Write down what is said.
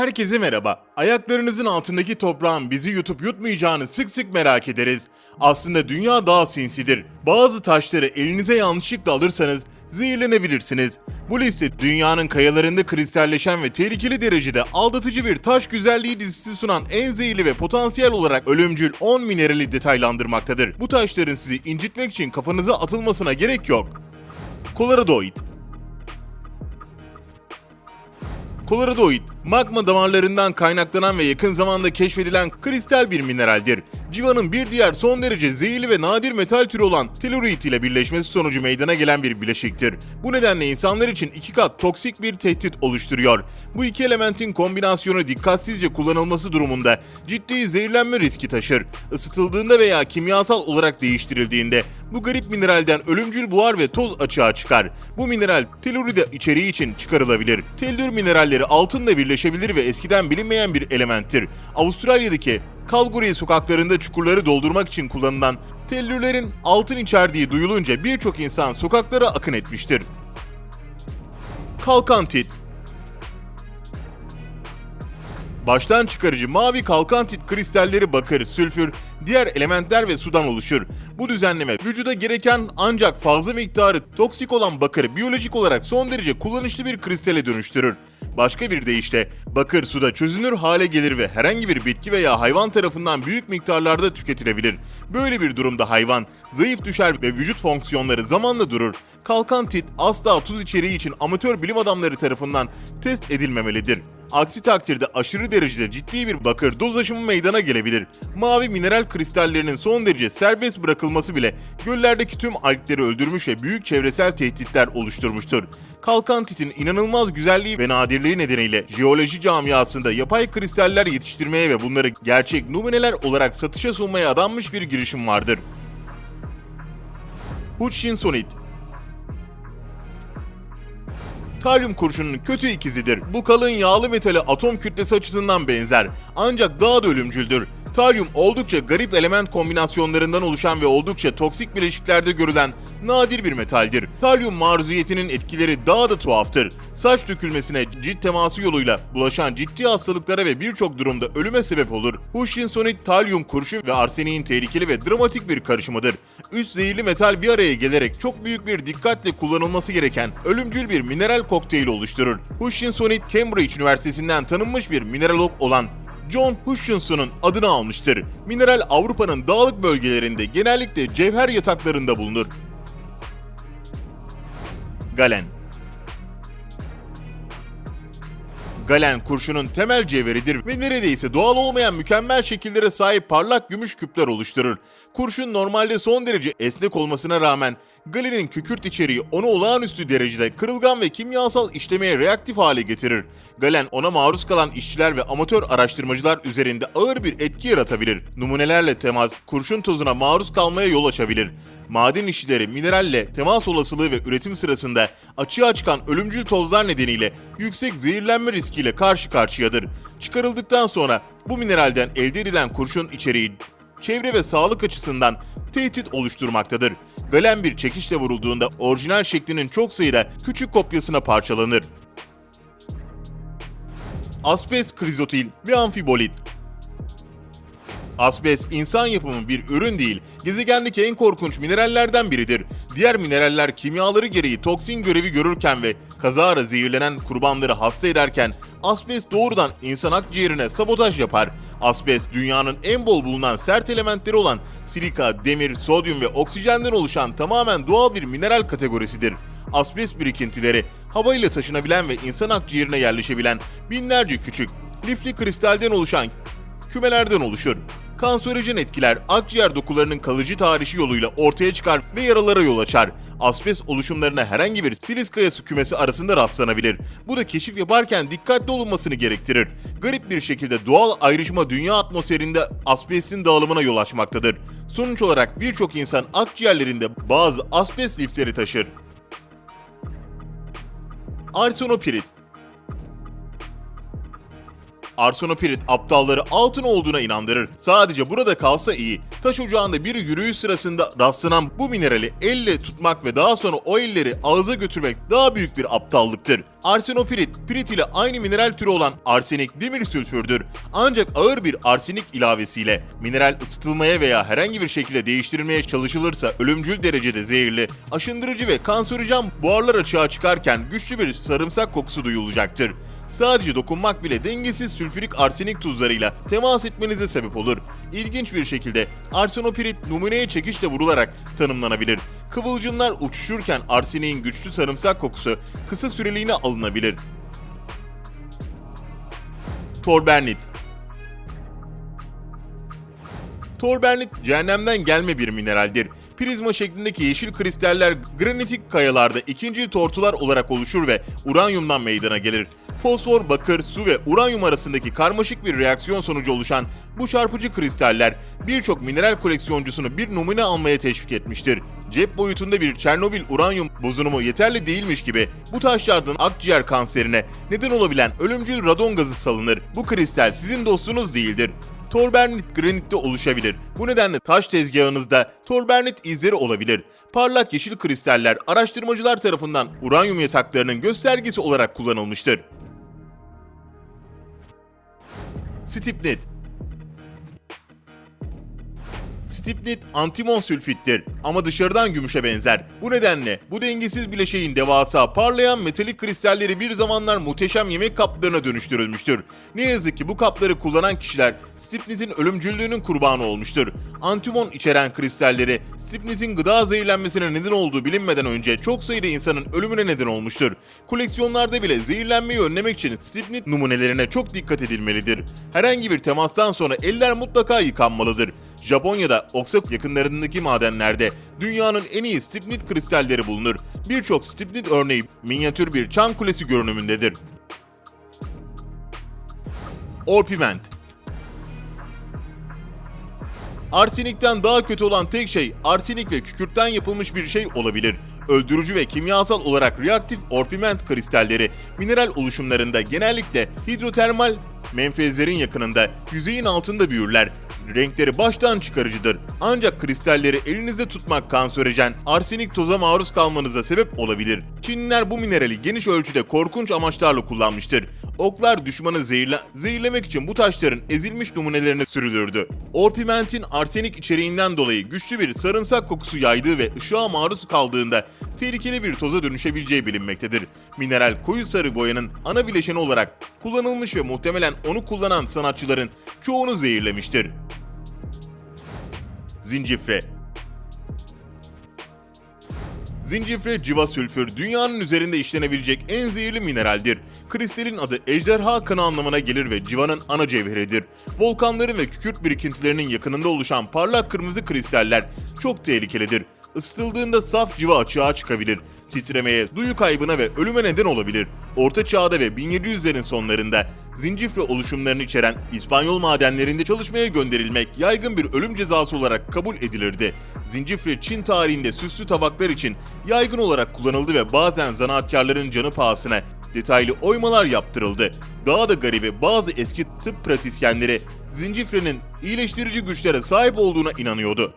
Herkese merhaba. Ayaklarınızın altındaki toprağın bizi yutup yutmayacağını sık sık merak ederiz. Aslında dünya daha sinsidir. Bazı taşları elinize yanlışlıkla alırsanız zehirlenebilirsiniz. Bu liste dünyanın kayalarında kristalleşen ve tehlikeli derecede aldatıcı bir taş güzelliği dizisi sunan en zehirli ve potansiyel olarak ölümcül 10 minerali detaylandırmaktadır. Bu taşların sizi incitmek için kafanıza atılmasına gerek yok. Coloridoid Coloridoid, magma damarlarından kaynaklanan ve yakın zamanda keşfedilen kristal bir mineraldir. Civanın bir diğer son derece zehirli ve nadir metal türü olan tellurite ile birleşmesi sonucu meydana gelen bir bileşiktir. Bu nedenle insanlar için iki kat toksik bir tehdit oluşturuyor. Bu iki elementin kombinasyonu dikkatsizce kullanılması durumunda ciddi zehirlenme riski taşır. Isıtıldığında veya kimyasal olarak değiştirildiğinde bu garip mineralden ölümcül buhar ve toz açığa çıkar. Bu mineral telluride içeriği için çıkarılabilir. Tellür mineralleri altınla birleşebilir ve eskiden bilinmeyen bir elementtir. Avustralya'daki Calgary sokaklarında çukurları doldurmak için kullanılan tellürlerin altın içerdiği duyulunca birçok insan sokaklara akın etmiştir. Kalkantit Baştan çıkarıcı mavi kalkantit kristalleri bakır, sülfür, diğer elementler ve sudan oluşur. Bu düzenleme vücuda gereken ancak fazla miktarı toksik olan bakırı biyolojik olarak son derece kullanışlı bir kristale dönüştürür. Başka bir deyişle bakır suda çözünür hale gelir ve herhangi bir bitki veya hayvan tarafından büyük miktarlarda tüketilebilir. Böyle bir durumda hayvan zayıf düşer ve vücut fonksiyonları zamanla durur. Kalkantit asla tuz içeriği için amatör bilim adamları tarafından test edilmemelidir. Aksi takdirde aşırı derecede ciddi bir bakır doz aşımı meydana gelebilir. Mavi mineral kristallerinin son derece serbest bırakılması bile göllerdeki tüm algleri öldürmüş ve büyük çevresel tehditler oluşturmuştur. Kalkantitin inanılmaz güzelliği ve nadirliği nedeniyle jeoloji camiasında yapay kristaller yetiştirmeye ve bunları gerçek numuneler olarak satışa sunmaya adanmış bir girişim vardır. Hutchinsonite Talyum kurşunun kötü ikizidir. Bu kalın yağlı metali atom kütlesi açısından benzer. Ancak daha da ölümcüldür. Talyum oldukça garip element kombinasyonlarından oluşan ve oldukça toksik bileşiklerde görülen nadir bir metaldir. Talyum maruziyetinin etkileri daha da tuhaftır. Saç dökülmesine cilt teması yoluyla bulaşan ciddi hastalıklara ve birçok durumda ölüme sebep olur. Hutchinsonite talyum kurşun ve arseniğin tehlikeli ve dramatik bir karışımıdır. Üç zehirli metal bir araya gelerek çok büyük bir dikkatle kullanılması gereken ölümcül bir mineral kokteyli oluşturur. Hutchinsonite Cambridge Üniversitesi'nden tanınmış bir mineralog olan John Hutchinson'un adını almıştır. Mineral Avrupa'nın dağlık bölgelerinde genellikle cevher yataklarında bulunur. Galen Galen kurşunun temel cevheridir ve neredeyse doğal olmayan mükemmel şekillere sahip parlak gümüş küpler oluşturur. Kurşun normalde son derece esnek olmasına rağmen Galen'in kükürt içeriği onu olağanüstü derecede kırılgan ve kimyasal işlemeye reaktif hale getirir. Galen ona maruz kalan işçiler ve amatör araştırmacılar üzerinde ağır bir etki yaratabilir. Numunelerle temas, kurşun tozuna maruz kalmaya yol açabilir. Maden işçileri mineralle temas olasılığı ve üretim sırasında açığa çıkan ölümcül tozlar nedeniyle yüksek zehirlenme riskiyle karşı karşıyadır. Çıkarıldıktan sonra bu mineralden elde edilen kurşun içeriği çevre ve sağlık açısından tehdit oluşturmaktadır. Galen bir çekişle vurulduğunda orijinal şeklinin çok sayıda küçük kopyasına parçalanır. Asbest krizotil ve amfibolit Asbest insan yapımı bir ürün değil, gezegendeki en korkunç minerallerden biridir. Diğer mineraller kimyaları gereği toksin görevi görürken ve kazara zehirlenen kurbanları hasta ederken asbest doğrudan insan akciğerine sabotaj yapar. Asbest dünyanın en bol bulunan sert elementleri olan silika, demir, sodyum ve oksijenden oluşan tamamen doğal bir mineral kategorisidir. Asbest birikintileri havayla taşınabilen ve insan akciğerine yerleşebilen binlerce küçük, lifli kristalden oluşan kümelerden oluşur. Kanserojen etkiler akciğer dokularının kalıcı tarihi yoluyla ortaya çıkar ve yaralara yol açar. Asbest oluşumlarına herhangi bir silis kayası kümesi arasında rastlanabilir. Bu da keşif yaparken dikkatli olunmasını gerektirir. Garip bir şekilde doğal ayrışma dünya atmosferinde asbestin dağılımına yol açmaktadır. Sonuç olarak birçok insan akciğerlerinde bazı asbest lifleri taşır. Arsenopirit arsenopirit aptalları altın olduğuna inandırır. Sadece burada kalsa iyi. Taş ocağında bir yürüyüş sırasında rastlanan bu minerali elle tutmak ve daha sonra o elleri ağza götürmek daha büyük bir aptallıktır. Arsenopirit, pirit ile aynı mineral türü olan arsenik demir sülfürdür. Ancak ağır bir arsenik ilavesiyle mineral ısıtılmaya veya herhangi bir şekilde değiştirilmeye çalışılırsa ölümcül derecede zehirli, aşındırıcı ve kanserojen buharlar açığa çıkarken güçlü bir sarımsak kokusu duyulacaktır. Sadece dokunmak bile dengesiz sülfürik arsenik tuzlarıyla temas etmenize sebep olur. İlginç bir şekilde arsenopirit numuneye çekişle vurularak tanımlanabilir. Kıvılcımlar uçuşurken arseniğin güçlü sarımsak kokusu kısa süreliğine alınabilir. Torbernit Torbernit cehennemden gelme bir mineraldir. Prizma şeklindeki yeşil kristaller granitik kayalarda ikincil tortular olarak oluşur ve uranyumdan meydana gelir. Fosfor, bakır, su ve uranyum arasındaki karmaşık bir reaksiyon sonucu oluşan bu çarpıcı kristaller birçok mineral koleksiyoncusunu bir numune almaya teşvik etmiştir. Cep boyutunda bir Çernobil uranyum bozunumu yeterli değilmiş gibi bu taşlardan akciğer kanserine neden olabilen ölümcül radon gazı salınır. Bu kristal sizin dostunuz değildir. Torbernit granitte oluşabilir. Bu nedenle taş tezgahınızda torbernit izleri olabilir. Parlak yeşil kristaller araştırmacılar tarafından uranyum yasaklarının göstergesi olarak kullanılmıştır. Stipnet Stipnit antimon sülfittir ama dışarıdan gümüşe benzer. Bu nedenle bu dengesiz bileşeğin devasa parlayan metalik kristalleri bir zamanlar muhteşem yemek kaplarına dönüştürülmüştür. Ne yazık ki bu kapları kullanan kişiler stipnitin ölümcüllüğünün kurbanı olmuştur. Antimon içeren kristalleri stipnitin gıda zehirlenmesine neden olduğu bilinmeden önce çok sayıda insanın ölümüne neden olmuştur. Koleksiyonlarda bile zehirlenmeyi önlemek için stipnit numunelerine çok dikkat edilmelidir. Herhangi bir temastan sonra eller mutlaka yıkanmalıdır. Japonya'da Oksak yakınlarındaki madenlerde dünyanın en iyi stipnit kristalleri bulunur. Birçok stipnit örneği minyatür bir çan kulesi görünümündedir. Orpiment Arsenikten daha kötü olan tek şey arsenik ve kükürtten yapılmış bir şey olabilir. Öldürücü ve kimyasal olarak reaktif orpiment kristalleri mineral oluşumlarında genellikle hidrotermal menfezlerin yakınında, yüzeyin altında büyürler. Renkleri baştan çıkarıcıdır. Ancak kristalleri elinizde tutmak kanserojen, arsenik toza maruz kalmanıza sebep olabilir. Çinliler bu minerali geniş ölçüde korkunç amaçlarla kullanmıştır. Oklar düşmanı zehirle zehirlemek için bu taşların ezilmiş numunelerine sürülürdü. Orpimentin arsenik içeriğinden dolayı güçlü bir sarımsak kokusu yaydığı ve ışığa maruz kaldığında tehlikeli bir toza dönüşebileceği bilinmektedir. Mineral koyu sarı boyanın ana bileşeni olarak kullanılmış ve muhtemelen onu kullanan sanatçıların çoğunu zehirlemiştir. Zincifre Zincifre civa sülfür dünyanın üzerinde işlenebilecek en zehirli mineraldir. Kristalin adı ejderha kanı anlamına gelir ve civanın ana cevheridir. Volkanların ve kükürt birikintilerinin yakınında oluşan parlak kırmızı kristaller çok tehlikelidir. Isıtıldığında saf civa açığa çıkabilir. Titremeye, duyu kaybına ve ölüme neden olabilir. Orta Çağ'da ve 1700'lerin sonlarında zincifre oluşumlarını içeren İspanyol madenlerinde çalışmaya gönderilmek yaygın bir ölüm cezası olarak kabul edilirdi. Zincifre Çin tarihinde süslü tabaklar için yaygın olarak kullanıldı ve bazen zanaatkarların canı pahasına detaylı oymalar yaptırıldı. Daha da garibi bazı eski tıp pratisyenleri zincifrenin iyileştirici güçlere sahip olduğuna inanıyordu.